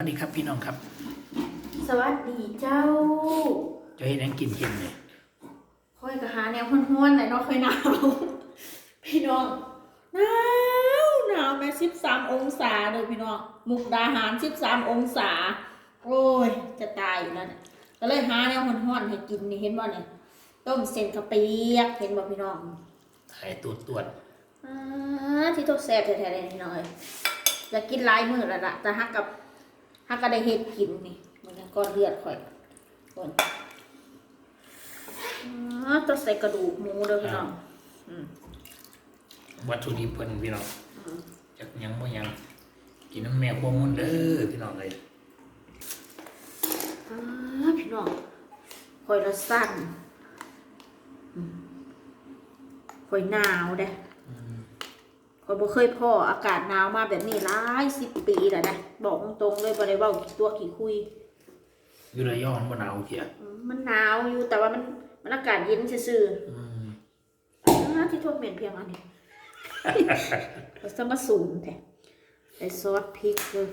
สวัสดีครับพี่น้องครับ สวัสดีเจ้า จะให้นังกินเย็นเนี่ยค่อยกะหาแนวห้วนๆหน่อยเนาะค่อยหนาว พี่น้องหนาวหนาวแม่สิบสามองศาเลยพี่น้อง มุกดาหารสิบสามองศา โอ้ย จะตายอยู่แล้วเนี่ยก็เลยหาแนวห้อนๆให้กินนี่เห็นบ่เนี่ยต้มเส้นกะเปียกเห็นบ่พี่น้องถ่ายตรวจตรวจอ่าที่โตแซ่บแท้ๆเลยพี่น้องเอ้ยอยากกินหลายมื้อแล้วล่ะแต่ฮักกับ ฮักก็ได้เฮ็ดกินนี่มันยังก้อนเลือดข่อยก่อนอ่าต้องใส่กระดูกหมูเด้อพี่น้องอืมวัตถุดิบเพิ่นพี่น้องอืมจากหยังบ่หยังกินน้ำแม่ควงมันเด้อพี่น้องเลยอ่าพี่น้องข่อยละสั่นอืมข่อยหนาวเด้ อืมข่อยบ่เคยพออากาศหนาวมาแบบนี้หลายสิบปีแล้วนะบอกตรงๆเลยบ่ได้เว้าตัวขี้คุย อยู่ระยองบ่หนาวเถียอืมมันหนาวอยู่แต่ว่ามันมันอากาศเย็นซื่ออืมๆอ่าที่โทษเหม็นเพียงอันนี้ เราจะมาสูงแท้ใส่ซอสพริกเลย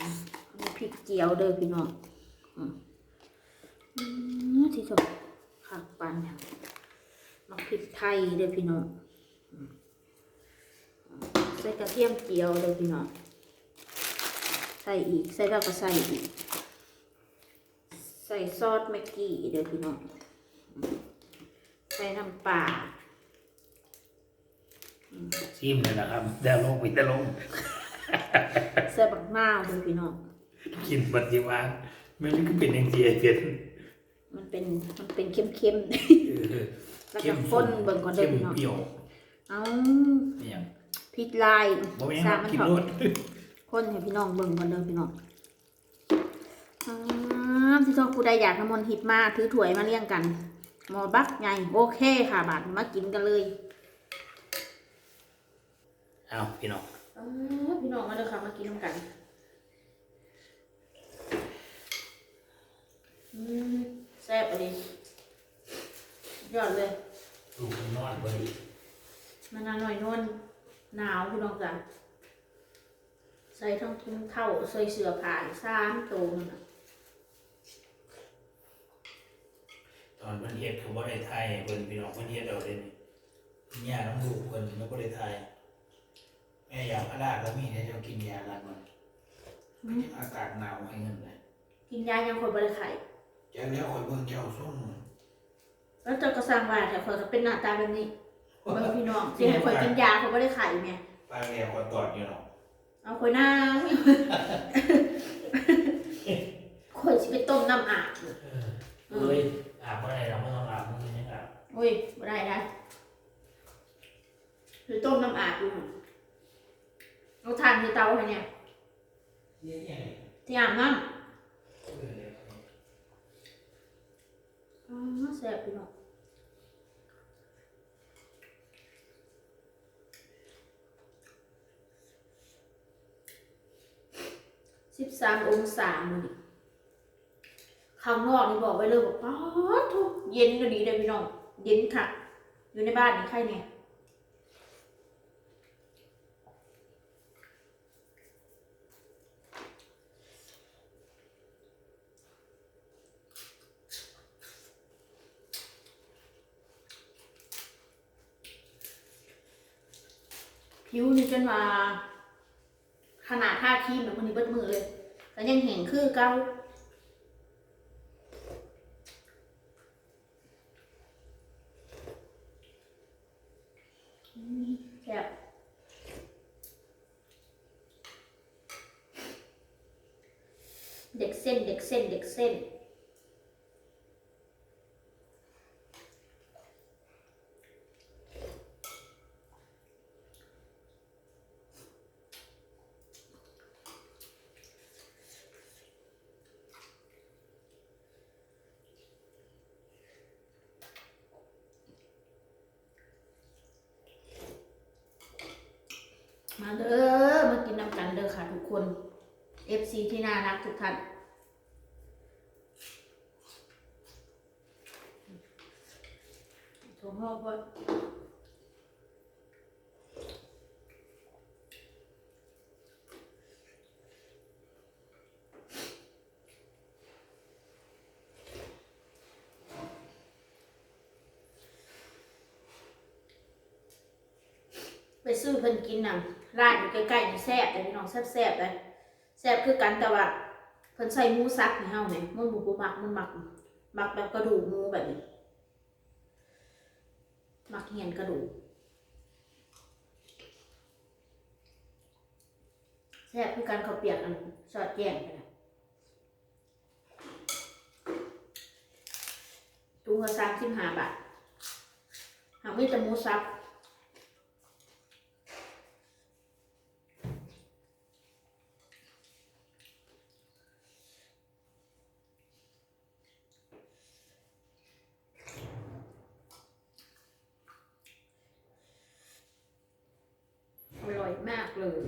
อืมอันนี้พริกเจียวเด้อพี่น้องอืมอืมที่โทษข้างปันเนี่ยมาพริกไทยเด้อพี่น้องอืมใส่กระเทียมเจียวเด้อพี่น้องใส่อีกใส่แล้วก็ใส่อีก ใส่ซอสแม็กกี้เด้อพี่น้องใส่น้ำปลาซิมเลยนะครับเดี๋ยวลงไปแต่ลงใส่บักนาวเด้อพี่น้องกินปฏิวัติไม่รู้ก็เป็นอย่างที่ไอ้เผ็ดมันเป็นมันเป็นเค็มเออๆแล้วก็ข้นเบิ่งก่อนเด้เข้อมพี่น้องเปรี้ยวเอานี่หยั งพริกลายบ่แม่นสาว่ามมันกินเถอะรสข้นให้พี่น้องเบิ่งก่อนเด้อพี่น้องอ่าที่ชอบผู้ใดอยากทำมนต์ฮิตมาถือถ้วยมาเลี้ยงกันหมอบักไงโอเคค่ะบาดมากินกันเลยเอาพี่น้องอ่าพี่น้องมาเด้อค่ะมากินกันอืมแซ่บอะดิยอดเลย ลูกมันนอนเบิ่งมันนานหน่อยนวล หนาวพี่น้องจ้ะใส่ทั้งทุ่งเท่าใส่เสื้อผ้าอีกสามตัวนั่นน่ะตอนเพิ่นเฮ็ดเขาบ่ได้ทายให้เพิ่นพี่น้องเพิ่นเฮ็ดเอาเด้นี่ย่าน้องลูกเพิ่นแล้วบ่ได้ทายแม่อยากพระราชแล้วมีแต่เจ้ากินยาลัดมันอากาศหนาวให้เงินเลยกินยายังคนบริไข่เจ้าแล้วคอยเบิ่งเจ้าส่งแล้วเจ้าก็สร้างว่าแต่คนก็เป็นหน้าตาแบบนี้ เบิ่งพี่น้องสิให้คนกินยาคนบริไข่แม่ปลาแกคอยตอดอยู่เนาะเอาคนหน้าคนสิไปต้มน้ำอาบเอ้ยอาบบ่ได้เราไม่ต้องอาบมึงยังอาบอุ้ยบ่ได้ได้หรือต้มน้ำอาบอยู่เอาทานที่เตาให้เนี่ยเย้ที่อาบน้ำเอออ๋อแซ่บพี่น้อง สิบสามองศามือข้างนอกนี่บอกไว้เลยบอกป๊าทุกเย็นก็ดีเลยพี่น้อง เย็นค่ะ อยู่ในบ้านนี่ใครเนี่ยผิวนี่จนว่า นาดท่าทีมแบบมันนี่เบิดมือเลยแต่ยังเห็นคือเก่าแซ่บเด็กเส้นเด็กเส้นเด็กเส้น มาเด้อมากินน้ำกันเด้อค่ะทุกคน FC ที่น่ารักทุกท่านถั่อกว่าไปซื้อเพิ่นกินน่ะ ร้านอยู่ใกล้ๆนี่แซ่บแต่พี่น้องแซ่บๆเลยแซ่บคือกันแต่ว่าเพิ่นใส่หมูสับให้เฮาเนี่ยมันบ่บ่มักมันมักมักแบบกระดูกหมูแบบนี้มักเหียนกระดูกแซ่บคือกันข้าวเปียกอันสอดแจ้งไปนะถุงละ35บาทหากมีแต่หมูสับ อร่อยมากเลย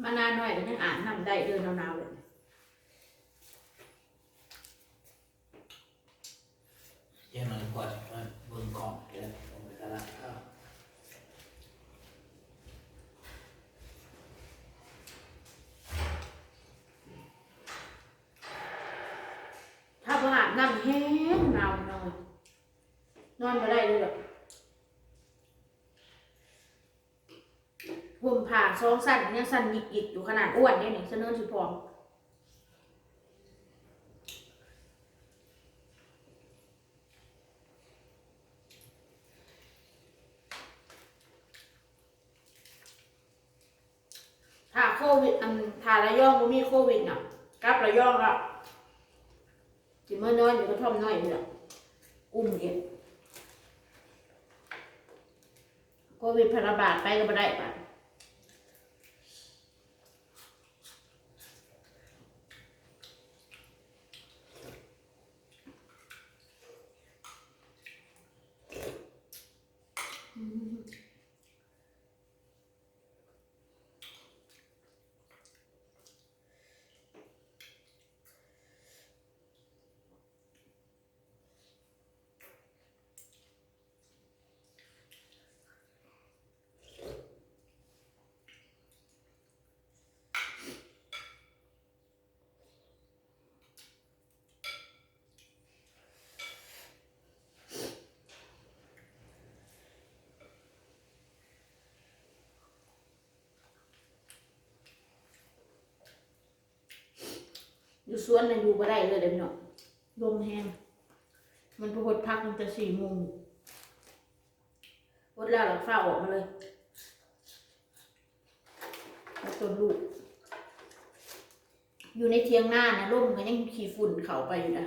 มานานหน่อยก็ยังอ่านนำได้เดินหนาวๆเลยเยังน้อยพอจะมาเบิ่งกล่องเดี๋ยวลงไปตลาดข้าวถ้าพออาบน้ำแห้งหนาวหน่อยนอนไม่ได้เลยหรอก ห่มผ้าซองสั้นยังสั้นหยิกๆอยู่ขนาดอ้วนเนี่ยนี่เสนอสิพอมถ้าโควิดอันถ้าระยองบ่มีโควิดน่ะกลับระยองแล้วสิเมื่อนอนอยู่กระท่อมน้อยนี่แหละอุ้มเก็บโควิดแพร่ระบาดไปก็บ่ได้ปะ อยู่สวนน่ะอยู่บ่ได้เลยเดี๋ยวนี้เนาะลมแห้งมันพอหดพักมันจะสี่โมงหดแล้วเราฝ้าออกมาเลยแล้วตัวลูก อยู่ในเทียงหน้าเนี่ยร่มก็ยังขี่ฝุ่นเขาไปอยู่นะ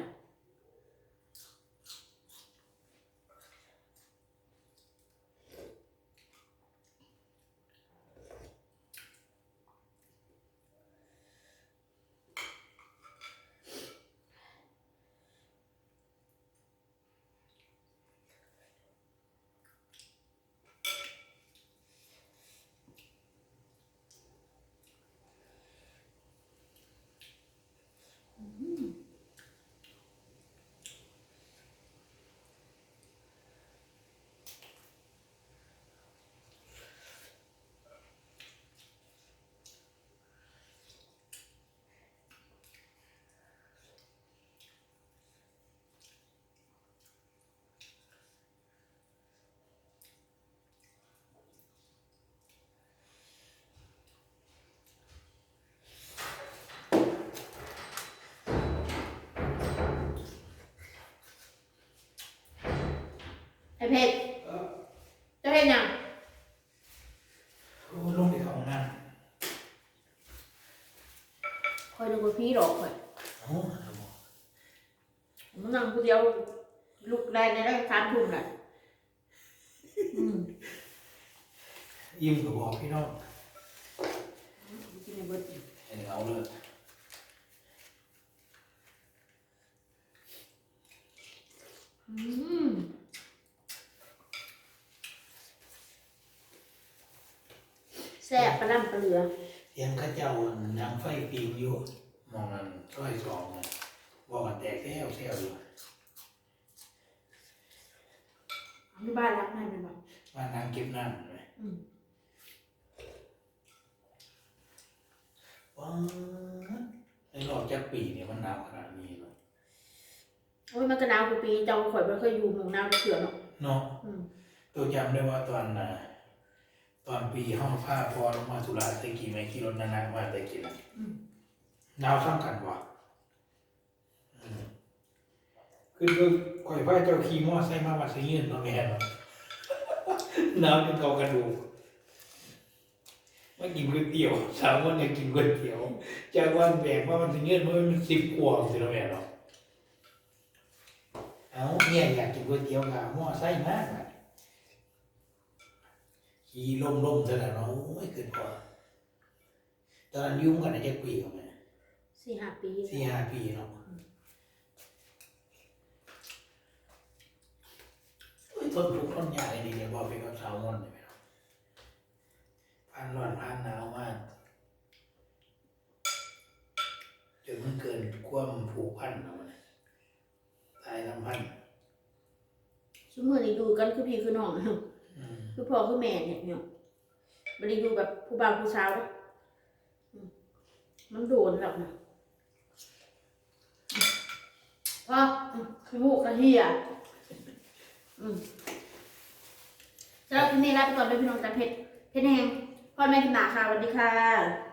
ไอเพชรจะเห็นยังโอ้ลงไปเข้าห้องน้คอยดูกับพี่หรอกคอยำเอ้าเอาบ่มันนั่งผู้เดียวลุกได้ในได้สามทุ่มแหละอืมยิ้มก็บอกพี่น้องกินในเบิดเห็นเอาเลยอืม ระล่ำปลาเหลือเสียงเข้าเจ้านางไฟปีกอยู่มองมันร้อยสองน่ะบอกกันแตกแถวแถวอยู่ที่บ้านรักนั่นเป็นแบบว่านางเก็บน้ำเห็นไหมอืมว้าวในรอบจากปีเนี่ยมันหนาวขนาดนี้เนาะโอ้ยมันก็หนาวกูปีเจ้าข่อยมันเคยอยู่หมู่หนาวจะเถื่อนเนาะเนาะอืมตัวจำได้ว่าตอนน่ะ ตอนปีห้องผ้าพอลงมาสุราตะกี้ไหมขี่รถนานๆมาตะกี้น่ะอืมหนาวซ้ำกันวะอืมคือคือข่อยพ่ายเจ้าขี่มอไซค์มาวัดสยืนเนาะแม่เนาะหนาวจนเกากระดูกมากินก๋วยเตี๋ยวสามวันจะกินก๋วยเตี๋ยวจากวันแบกมาวันสยืนมันมันสิบกว่าสิเนาะแม่เนาะเอาเนี่ยอยากกินก๋วยเตี๋ยวกับมอไซค์มากอะ ขี่ล่มล่มๆซะแล้วเนาะโอ้ยเกินพอตอนนั้นยุ่งกันนะจะปีเขาไหมสี่ห้าปีสี่ห้าปีเนาะโอ้ยทนทุกข์ทนยากเลยดีเนี่ยบอกไปกับสาวมนต์เลยเนาะพันร้อนพันหนาวมากจนมันเกินความผูกพันเนาะมันตายลำพันชั่วโมงนี้ดูกันคือพี่คือน้องอืม คือพ่อคือแม่เนี่ยเนี่ยไม่ได้ดูแบบผู้บ่าวผู้สาวมันโดนแล้วนะพ่ออืมขี้มูกกระเฮียอืมสำหรับคลิปนี้ลาไปก่อนเลยพี่น้องจันเพชรเพชรแหงพ่อแม่กินหนาค่ะสวัสดีค่ะ